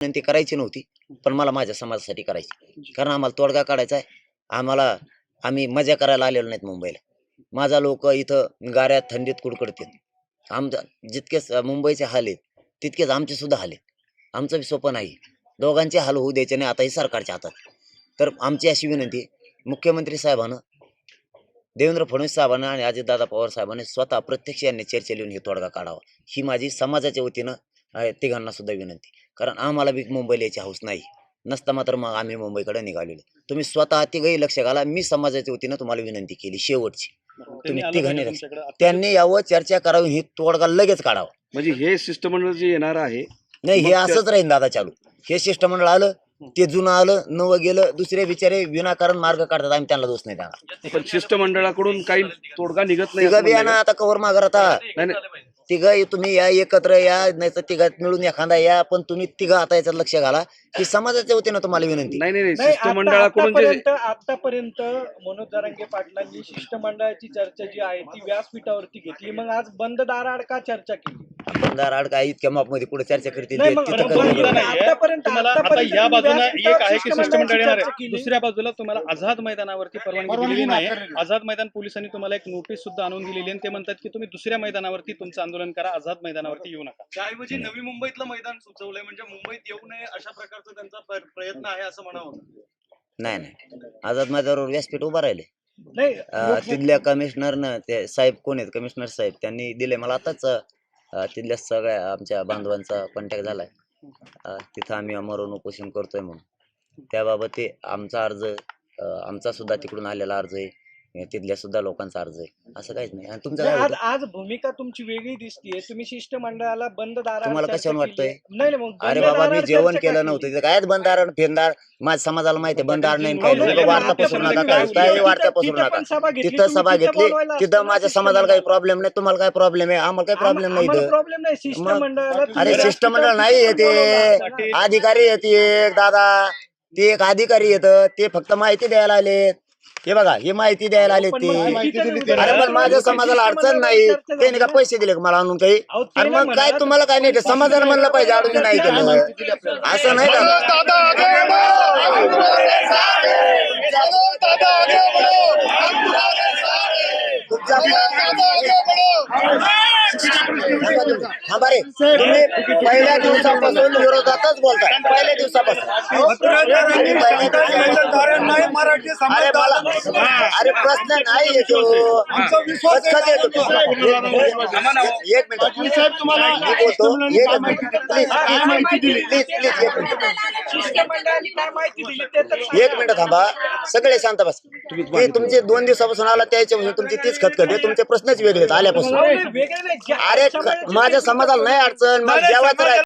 विनंती करायची नव्हती पण मला माझ्या समाजासाठी करायची. कारण आम्हाला तोडगा काढायचा आहे. आम्हाला आम्ही मजा करायला आलेलो नाहीत मुंबईला. माझा लोक इथं गाऱ्यात थंडीत कुडकडतील. आमच्या जितकेच अं, मुंबईचे हाल आहेत तितकेच आमचे सुद्धा हाल आहेत. आमचं बी सोपं नाही दोघांचे हाल होऊ द्यायचे नाही आता हे सरकारच्या हातात. तर आमची अशी विनंती मुख्यमंत्री साहेबांना देवेंद्र फडणवीस साहेबांना आणि अजितदादा पवार साहेबांनी स्वतः प्रत्यक्ष यांनी चर्चा लिहून हे तोडगा काढावा. ही माझी समाजाच्या वतीनं तिघांना सुद्धा विनंती. कारण आम्हाला बी मुंबईला यायची हौस नाही. नसता मात्र मग आम्ही मुंबईकडे निघालेलो. तुम्ही स्वतः तिघही लक्ष घाला. मी समाजाच्या वतीनं तुम्हाला विनंती केली शेवटची. तुम्ही तिघांनी लक्ष त्यांनी यावं चर्चा करावी ही तोडगा लगेच काढावा. म्हणजे हे शिष्टमंडळ जे येणार आहे नाही हे असंच राहील दादा चालू. हे शिष्टमंडळ आलं ते जुनं आलं नवं गेलं दुसरे बिचारे विनाकारण मार्ग काढतात. आम्ही त्यांना दोष नाही देणार. पण शिष्टमंडळाकडून काही तोडगा निघत नाही आता कवर मागर आता आहे. नाही नाही. तिघं तुम्ही या एकत्र या नाही तर तिघात मिळून एखादा या पण तुम्ही तिघं आता याच्यात लक्ष घाला. ही समाजाच्या वतीनं तुम्हाला विनंती. नाही नाही नाही, नाही शिष्टमंडळाकडून जे आतापर्यंत आतापर्यंत मनोज जरांगे पाटलांनी शिष्टमंडळाची चर्चा जी आहे ती व्यासपीठावरती घेतली. मग आज बंद दाराआड का चर्चा केली? आमदार आड काय इतक्या मापमध्ये कुठे चर्चा करतील नाही ते तिथं. आतापर्यंत- तुम्हाला आता आतापर्यंत या बाजूला व्यासपीठावर एक आहे की शिष्टमंडळाची शिष्टमंडळ येणार चर्चा आहे. केली. दुसऱ्या बाजूला तुम्हाला आझाद मैदानावरती परवानगी दिलेली नाही आझाद मैदान पोलिसांनी तुम्हाला एक नोटीस सुद्धा आणून दिलेली आहे आणि ते म्हणतात की तुम्ही दुसऱ्या मैदानावरती तुमचं आंदोलन करा आझाद मैदानावरती येऊ नका. त्याऐवजी नवी मुंबईतलं मैदान सुचवलंय म्हणजे मुंबईत येऊ नये अशा प्रकारचा त्यांचा प्र- प्रयत्न आहे असं म्हणावं. नाही नाही. आझाद मैदानावर व्यासपीठ उभा राहिले नाही अं, तिथल्या कमिशनरनं ते साहेब कोण आहेत? कमिशनर साहेब त्यांनी दिले मला आताच अं, तिथल्या सगळ्या आमच्या बांधवांचा कॉन्टॅक्ट झालाय. आहे तिथं आम्ही अमरून उपोषण करतोय म्हणून. त्याबाबत ते आमचा अर्ज आमचा सुद्धा तिकडून आलेला अर्ज आहे. तिथल्या सुद्धा लोकांचा अर्ज आहे. असं काहीच नाही. आणि तुमचं काय आज होतं? आज भूमिका तुमची वेगळी दिसतीये. तुम्ही शिष्टमंडळाला बंद दाराआड तुम्हाला कशावरून. वाटतंय? नाही नाही, मग अरे बाबा मी जेवण चर्चा केलं नव्हतं? तिथं कायच बंदारण फेंदार माझ्या समाजाला माहिती आहे बंदार नाही काय वार्ता पसरू नका काय नाही, वार्ता तिथं- पसरू तिथं नका. पण सभा घेतली, तिथं सभा घेतली बोलवायला तिथं माझ्या समाजाला काही. प्रॉब्लेम नाही तुम्हाला काय प्रॉब्लेम आहे? आम्हाला काही प्रॉब्लेम नाही आम्हाला इथं. प्रॉब्लेम नाही शिष्टमंडळाला. अरे तुम्ही शिष्टमंडळ नाही येते. अधिकारी येते एक दादा. ते एक अधिकारी येत. ते फक्त माहिती द्यायला आलेत. हे बघा हे माहिती द्यायला आले ते. अरे पण माझ्या समाजाला अडचण नाही. त्यांनी का पैसे दिले का मला आणून काही? अरे नाही मग काय. तुम्हाला काय नाही समाजाला म्हणलं पाहिजे अडून नाही केलं असं नाही का थांबा रे. तुम्ही पहिल्या दिवसापासून विरोधातच बोलताय. पहिल्या दिवसापासून. अरे मला अरे प्रश्न नाही येतो कधी येतो तो? एक मिनिट साहेब तुम्हाला एक मिनिट प्लीज प्लीज प्लीज एक मिनिट. एक मिनिट थांबा. सगळे शांत बस. ते तुमचे दोन दिवसापासून आला त्याच्यापासून तुमची तीच खतखत आहे. तुमचे प्रश्नच वेगळे आहेत आल्यापासून. अरे माझ्या समाजाला नाही अडचण. मला जेवायचं